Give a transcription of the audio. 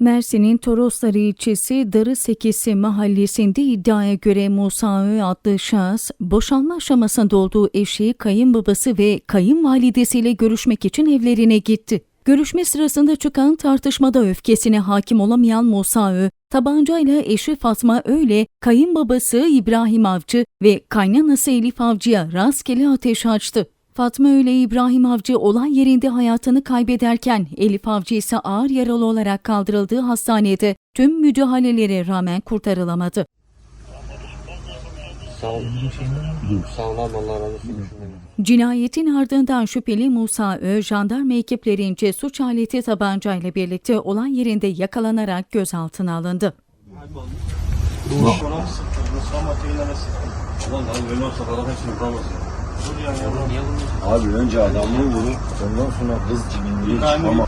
Mersin'in Torosları ilçesi Darısekisi mahallesinde iddiaya göre Musa Ö adlı şahıs, boşanma aşamasında olduğu eşi, kayınbabası ve kayınvalidesiyle görüşmek için evlerine gitti. Görüşme sırasında çıkan tartışmada öfkesine hakim olamayan Musa Ö, tabancayla eşi Fatma Ö ile kayınbabası İbrahim Avcı ve kaynanası Elif Avcı'ya rastgele ateş açtı. Fatma Ö ile İbrahim Avcı olay yerinde hayatını kaybederken Elif Avcı ise ağır yaralı olarak kaldırıldığı hastanede tüm müdahalelere rağmen kurtarılamadı. Cinayetin ardından şüpheli Musa Ö, jandarma ekiplerince suç aleti tabancayla birlikte olay yerinde yakalanarak gözaltına alındı. Ulan abi önce adamı vurur, ondan sonra kız cibinliği çıkama.